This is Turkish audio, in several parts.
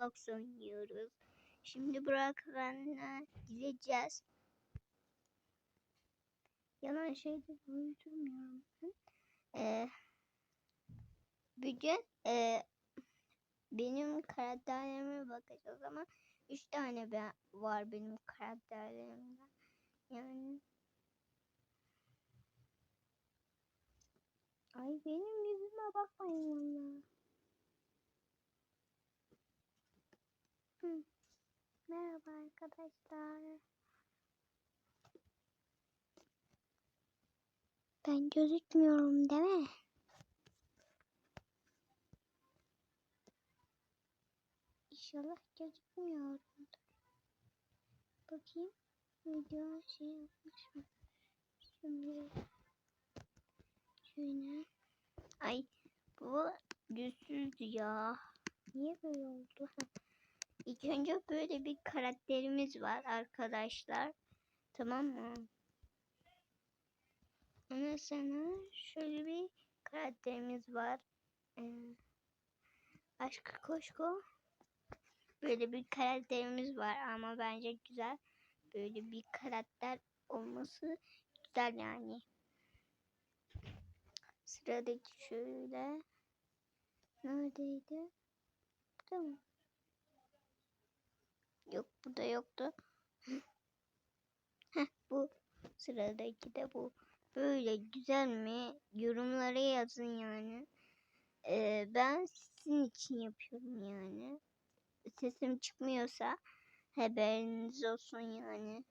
Roblox oynuyoruz. Şimdi Burak benle gideceğiz. Yalan şeyde uydurmuyorum ben. Ee, bugün e, benim karakterlerime bakacağız ama üç tane ben, var benim karakterlerimden. Yani Ay benim yüzüme bakmayın valla. Merhaba arkadaşlar. Ben gözükmüyorum değil mi? İnşallah gözükmüyorum. Bakayım. Video şey yapmış mı? Şimdi şöyle. Ay bu düzsüzdü ya. Niye böyle oldu? İlk önce böyle bir karakterimiz var arkadaşlar. Tamam mı? Ondan sonra şöyle bir karakterimiz var. Ee, Aşkı Koşko. Böyle bir karakterimiz var ama bence güzel. Böyle bir karakter olması güzel yani. Sıradaki şöyle. Neredeydi? Mı? Yok burada yoktu. Heh bu. Sıradaki de bu. Böyle güzel mi? Yorumlara yazın yani. Ee, ben sizin için yapıyorum yani. Sesim çıkmıyorsa haberiniz olsun yani.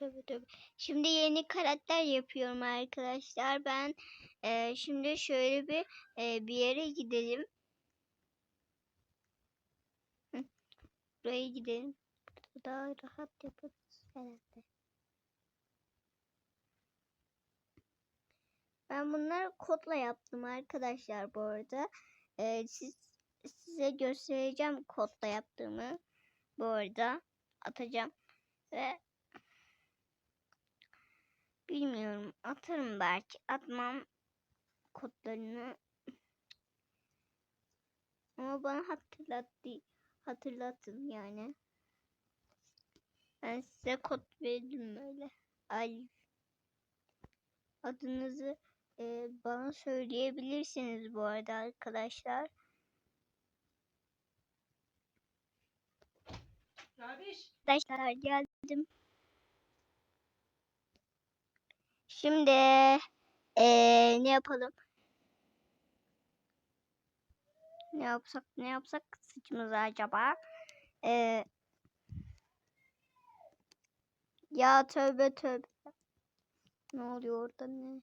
Tabii tabii. Şimdi yeni karakter yapıyorum arkadaşlar. Ben e, şimdi şöyle bir e, bir yere gidelim. Buraya gidelim. Burada daha rahat yaparız herhalde. Ben bunları kodla yaptım arkadaşlar bu arada. E, siz size göstereceğim kodla yaptığımı. Bu arada atacağım ve Bilmiyorum. Atarım belki. Atmam kodlarını. Ama bana hatırlattı. Hatırlatın yani. Ben size kod verdim böyle. Alif. Adınızı e, bana söyleyebilirsiniz bu arada arkadaşlar. Arkadaşlar geldim. Şimdi eee, ne yapalım? Ne yapsak ne yapsak saçımıza acaba? Eee, ya tövbe tövbe. Ne oluyor orada ne?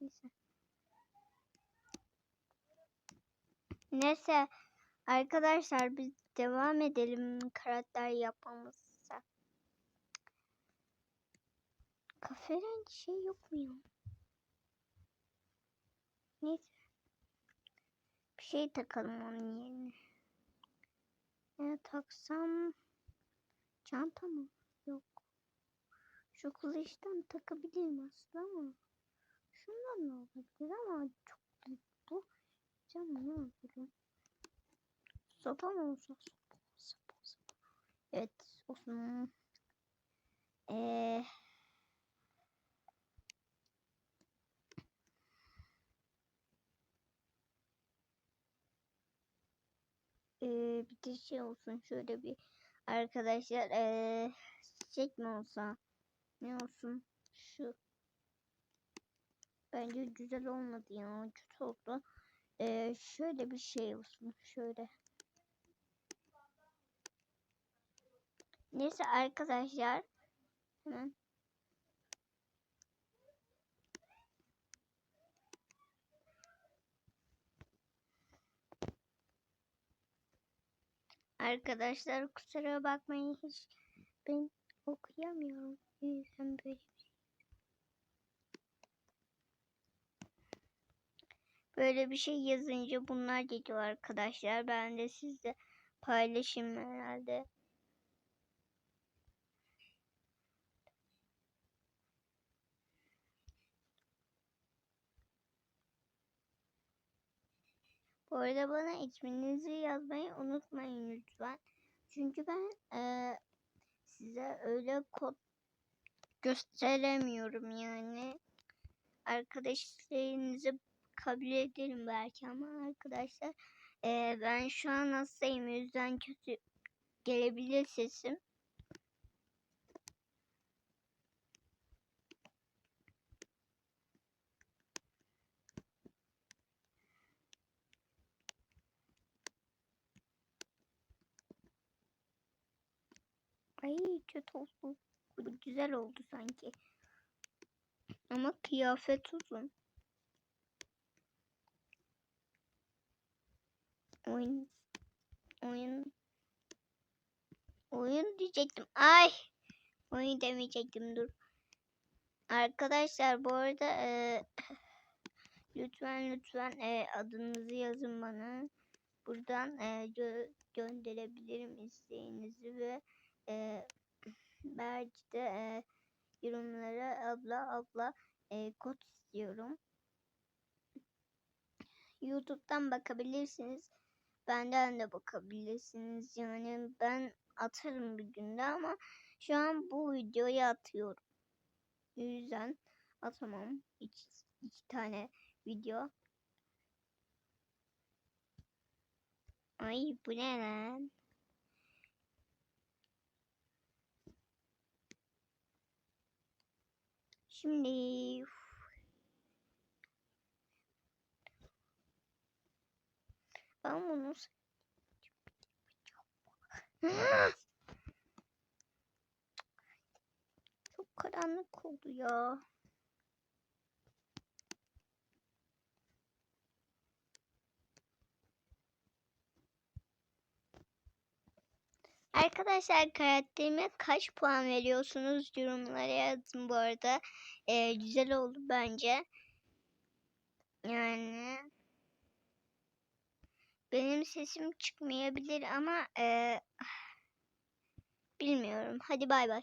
Neyse. Neyse arkadaşlar biz devam edelim karakter yapmamıza. Kahverengi şey yok mu ya? Neyse. Bir şey takalım onun yerine. Ne taksam? Çanta mı? Yok. Şu kılıçtan takabilirim aslında ama. Şundan da olabilir ama çok bu. Canım ne yapalım? Sopa mı olsa? Sopa, sopa. Evet olsun. Eee Ee, bir de şey olsun şöyle bir arkadaşlar ee, çiçek mi olsa ne olsun? Şu. Bence güzel olmadı ya kötü oldu. Ee, şöyle bir şey olsun şöyle. Neyse arkadaşlar hemen Arkadaşlar kusura bakmayın hiç ben okuyamıyorum. O yüzden böyle şey. Böyle bir şey yazınca bunlar geliyor arkadaşlar. Ben de sizle paylaşayım herhalde. Bu arada bana isminizi yazmayı unutmayın lütfen. Çünkü ben eee, size öyle kod gösteremiyorum yani. Arkadaşlarınızı kabul ederim belki ama arkadaşlar eee, ben şu an hastayım. Yüzden kötü gelebilir sesim. Ay kötü oldu. Güzel oldu sanki. Ama kıyafet uzun. Oyun oyun oyun diyecektim. Ay oyun demeyecektim dur. Arkadaşlar bu arada eee, lütfen lütfen eee, adınızı yazın bana. Buradan eee, gö- gönderebilirim isteğinizi ve eee, belki de eee, yorumlara abla abla eee, kod istiyorum. YouTube'dan bakabilirsiniz. Benden de bakabilirsiniz. Yani ben atarım bir günde ama şu an bu videoyu atıyorum. O yüzden atamam. İki, iki tane video. Ay bu ne lan? Şimdi ben bunu çok karanlık oldu ya. Arkadaşlar karakterime kaç puan veriyorsunuz yorumlara yazın bu arada. Ee, güzel oldu bence. Yani benim sesim çıkmayabilir ama eee, bilmiyorum. Hadi bay bay.